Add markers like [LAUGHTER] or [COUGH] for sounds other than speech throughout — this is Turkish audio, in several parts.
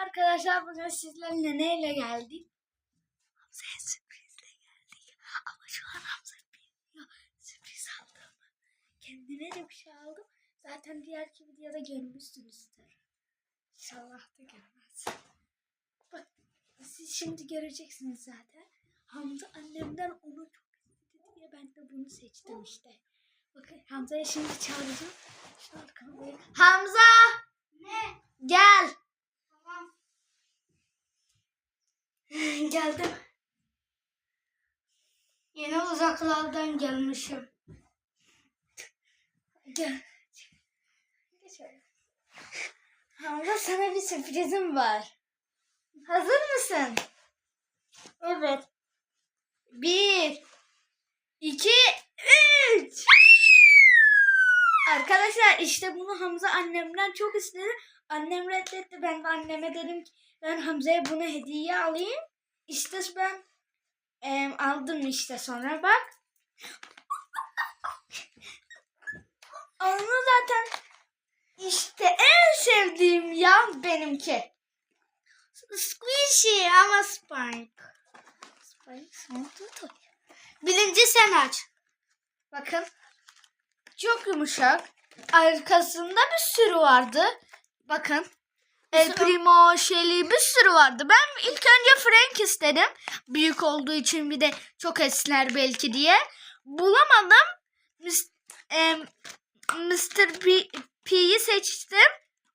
Arkadaşlar bugün sizlerle neyle geldik? Hamza'ya sürprizle geldik. Ama şu an Hamza bilmiyor. Sürpriz aldım. Kendine de bir şey aldım. Zaten diğerki videoda görmüşsünüzdür. İnşallah da görmez. Bak siz şimdi göreceksiniz zaten. Hamza annemden onu çok istedi diye ben de bunu seçtim işte. Bakın Hamza'ya şimdi çağıracağım. Hamza! Ne? Gel. Tamam. [LAUGHS] Geldim. Yine uzaklardan gelmişim. Gel. Hamza sana bir sürprizim var. Hazır mısın? Evet. Bir, iki, üç. Arkadaşlar işte bunu Hamza annemden çok istedi. Annem reddetti. Ben de anneme dedim ki ben Hamza'ya bunu hediye alayım. İşte ben em, aldım işte sonra bak. [LAUGHS] Onu zaten işte en sevdiğim ya benimki. Squishy ama Spike. Spike, Smoothie Birinci sen aç. Bakın. Çok yumuşak. Arkasında bir sürü vardı. Bakın. El Primo, Shelly bir sürü vardı. Ben ilk önce Frank istedim. Büyük olduğu için bir de çok esner belki diye. Bulamadım. Mis- em, Mr. P'yi seçtim.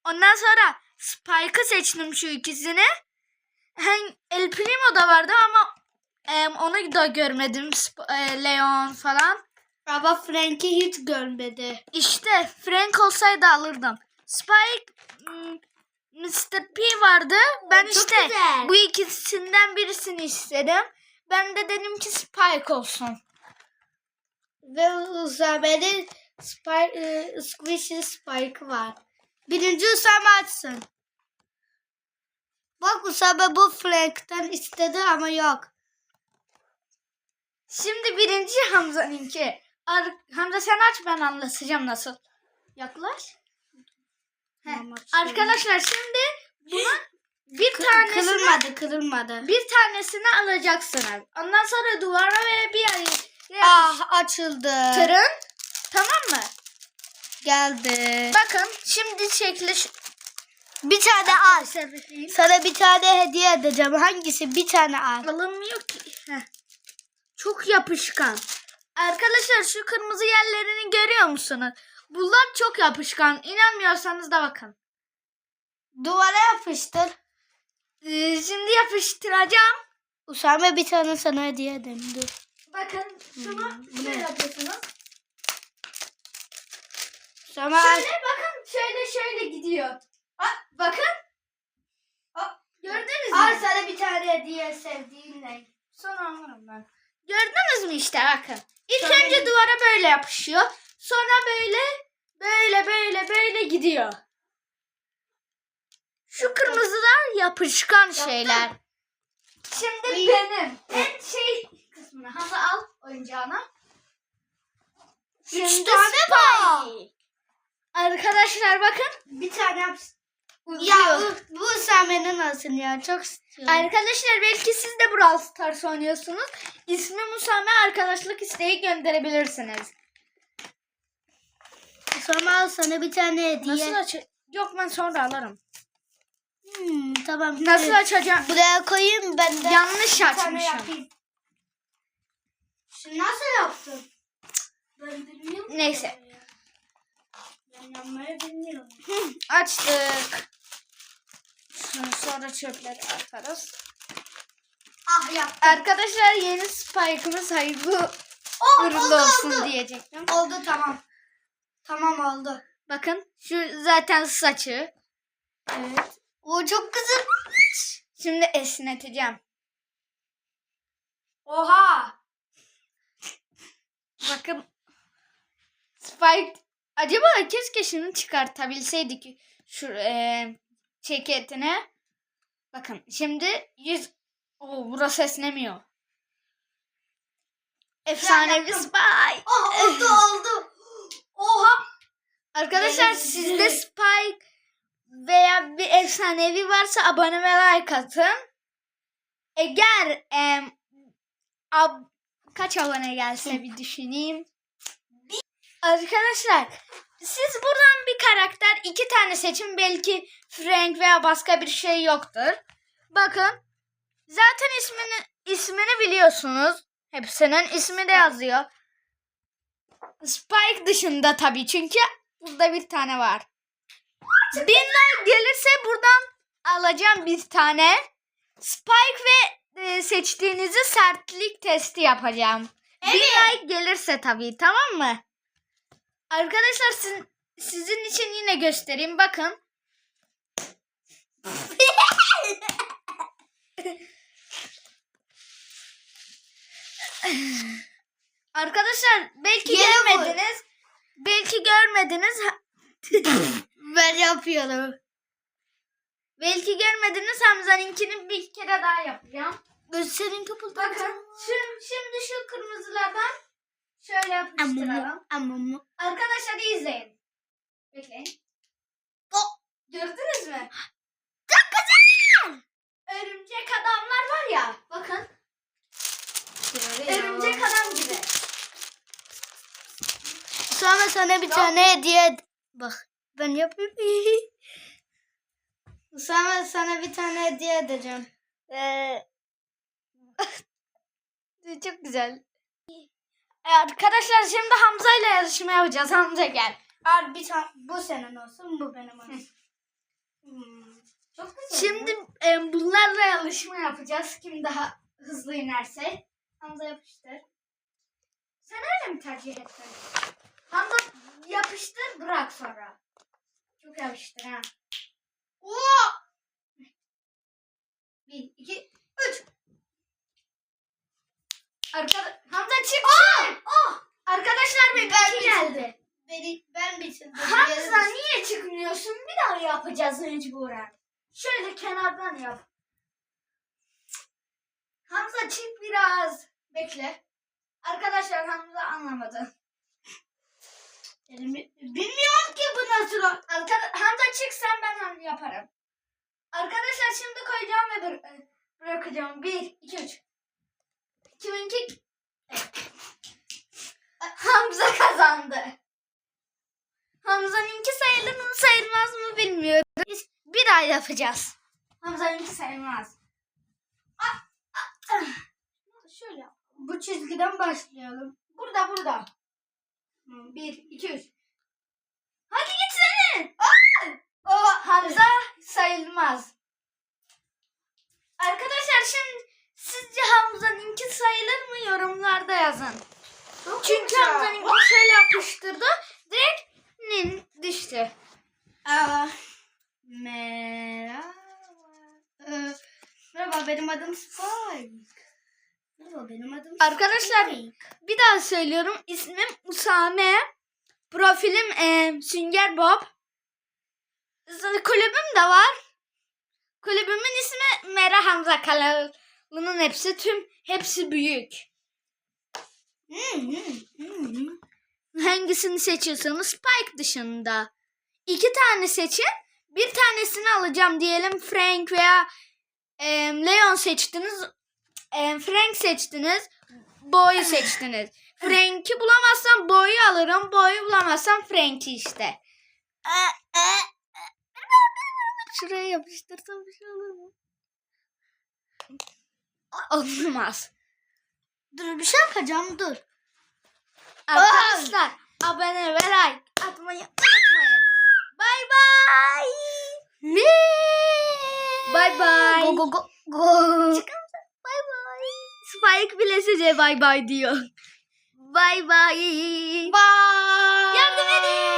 Ondan sonra Spike'ı seçtim şu ikisini. Hem El Primo da vardı ama onu da görmedim. Sp- e, Leon falan. Ama Frank'i hiç görmedi. İşte Frank olsaydı alırdım. Spike Mr. P vardı. Ben Çok işte güzel. bu ikisinden birisini istedim. Ben de dedim ki Spike olsun. Ve Usame'nin Spike, e, Squishy Spike'ı var. Birinci Usame açsın. Bak Usame bu Frank'ten istedi ama yok. Şimdi birinci Hamza'nınki. Hamza sen aç ben anlatacağım nasıl. Yaklaş. Arkadaşlar şimdi bunun [GASPS] bir Kı- tanesini kırılmadı kırılmadı. bir tanesini alacaksınız. Ondan sonra duvara ve bir yere Ah açıldı. tırın. Tamam mı? Geldi. Bakın şimdi şekli şu- Bir tane al. Sepeteyim. Sana bir tane hediye edeceğim. Hangisi? Bir tane al. Alınmıyor ki. Heh. Çok yapışkan. Arkadaşlar şu kırmızı yerlerini görüyor musunuz? Bunlar çok yapışkan. İnanmıyorsanız da bakın. Duvara yapıştır. Ee, şimdi yapıştıracağım. Usame bir tane sana hediye edeyim. Dur. Bakın şunu Hmm, şöyle ne? yapıyorsunuz. Usame Şöyle bakın şöyle şöyle gidiyor. Ha, bakın. Ha, gördünüz mü? al sana bir tane hediye sevdiğin renk. Sonra anlarım ben. Gördünüz mü işte bakın. İlk Sonra- önce duvara böyle yapışıyor. Sonra böyle böyle böyle böyle gidiyor. Şu kırmızılar yapışkan şeyler. Şimdi İyi. benim en şey kısmını Hamza al oyuncağına. Üç Şimdi tane var. Arkadaşlar bakın. Bir tane yap. Ya bu, bu Usame'nin olsun ya. Çok istiyorum. Arkadaşlar belki siz de Brawl Stars oynuyorsunuz. İsmi Musame arkadaşlık isteği gönderebilirsiniz. Usame al sana bir tane hediye. Nasıl aç? Yok ben sonra alırım. Hmm, tamam. Nasıl Evet. açacağım? Buraya koyayım ben de. Yanlış açmışım. Şimdi nasıl yaptın? Ben bilmiyorum. Neyse. Ben yapmayı bilmiyorum. Açtık. Şunu sonra çöpleri atarız. Ah yaptım. Arkadaşlar yeni Spike'ımız hayırlı Oh, uğurlu olsun oldu. diyecektim. Oldu tamam. Tamam oldu. Bakın şu zaten saçı. Evet. O çok güzel. Şimdi esneteceğim. Oha. Bakın Spike acaba keşke şunu çıkartabilseydik şu e, ceketine. Bakın şimdi yüz Oo, burası esnemiyor. Efsanevi. Spike. Oh, oldu oldu. Oha. Arkadaşlar sizde Spike veya bir efsanevi varsa abone ve like atın. Eğer em, ab- kaç abone gelse bir düşüneyim. Arkadaşlar siz buradan bir karakter iki tane seçin. Belki Frank veya başka bir şey yoktur. Bakın zaten ismini ismini biliyorsunuz. Hepsinin ismi de yazıyor. Spike dışında tabii çünkü burada bir tane var. Binler gelirse buradan alacağım bir tane. Spike ve e, seçtiğinizi sertlik testi yapacağım. Bir like gelirse tabii tamam mı? Arkadaşlar sizin, sizin için yine göstereyim bakın. [LAUGHS] Arkadaşlar belki vur. görmediniz. Belki görmediniz. [LAUGHS] Ben yapıyorum. Belki görmediniz Hamza'ninkini bir kere daha yapacağım. Gözlerin kapalı. Bakın şimdi, şimdi şu kırmızılardan şöyle yapıştıralım. Ama Arkadaşlar izleyin. Bekleyin. Gördünüz mü? Çok güzel. Örümcek adamlar var ya. Bakın. Örümcek adam gibi. Sonra sana bir tane hediye ed- Bak ben yapayım. [LAUGHS] Sonra sana bir tane hediye edeceğim. Ee, [LAUGHS] çok güzel. Ee, Arkadaşlar şimdi Hamza ile yarışma yapacağız. Hamza gel. Al bir tane bu senin olsun bu benim olsun. Hmm, Çok güzel. Şimdi e, bunlarla yarışma yapacağız. Kim daha hızlı inerse. Hamza yapıştır. Sen öyle mi tercih ettin? Hamza yapıştır bırak sonra. Çok yapıştır ha. Oo! Bir, iki, üç. Arkada Hamza çık. çık. Arkadaşlar benimki Ben geldi. Beni, ben bitirdim. Hamza niye çıkmıyorsun? Bir daha yapacağız mecburen. Şöyle kenardan yap. Hamza çık biraz. Bekle. Arkadaşlar Hamza anlamadı. Bilmiyorum ki bu nasıl. Arkada Hamza çık sen ben hem yaparım. Arkadaşlar şimdi koyacağım ve bıra- bırakacağım. Bir, iki, üç. Kiminki? [LAUGHS] Hamza kazandı. Hamza'nınki sayılır mı sayılmaz mı bilmiyorum. Biz bir daha yapacağız. Hamza'nınki sayılmaz. Ah, ah, ah. Bu çizgiden başlayalım. Burada burada. Hmm. Bir, iki, üç. Hadi gitsene. O Hamza sayılmaz. Arkadaşlar şimdi sizce Hamza'nınki sayılır mı yorumlarda yazın. çok Çünkü. Hamza'nınki şöyle yapıştırdı. Direkt nin düştü. Aa, merhaba. Ee, merhaba benim adım Spike. Merhaba benim adım Arkadaşlar. Bir daha söylüyorum. İsmim Usame. Profilim e, Sünger Bob. Kulübüm de var. Kulübümün ismi Mera Hamza kanalının hepsi tüm hepsi büyük. Hmm, hmm, hmm. Hangisini seçiyorsanız Spike dışında. İki tane seçin. Bir tanesini alacağım diyelim Frank veya e, Leon seçtiniz. E, Frank seçtiniz. Boy'u seçtiniz. [LAUGHS] Frank'i bulamazsam Boy'u alırım. Boy'u bulamazsam Frank'i işte. Şuraya yapıştırsam bir şey olur mu? Olmaz. dur bir şey yapacağım dur. Arkadaşlar abone ve like atmayı unutmayın. Bay bay. Ne? Bye bye. Go go go. Go. Bay Faik bile size bay bay diyor. Bay bay. Bay. Yardım edin.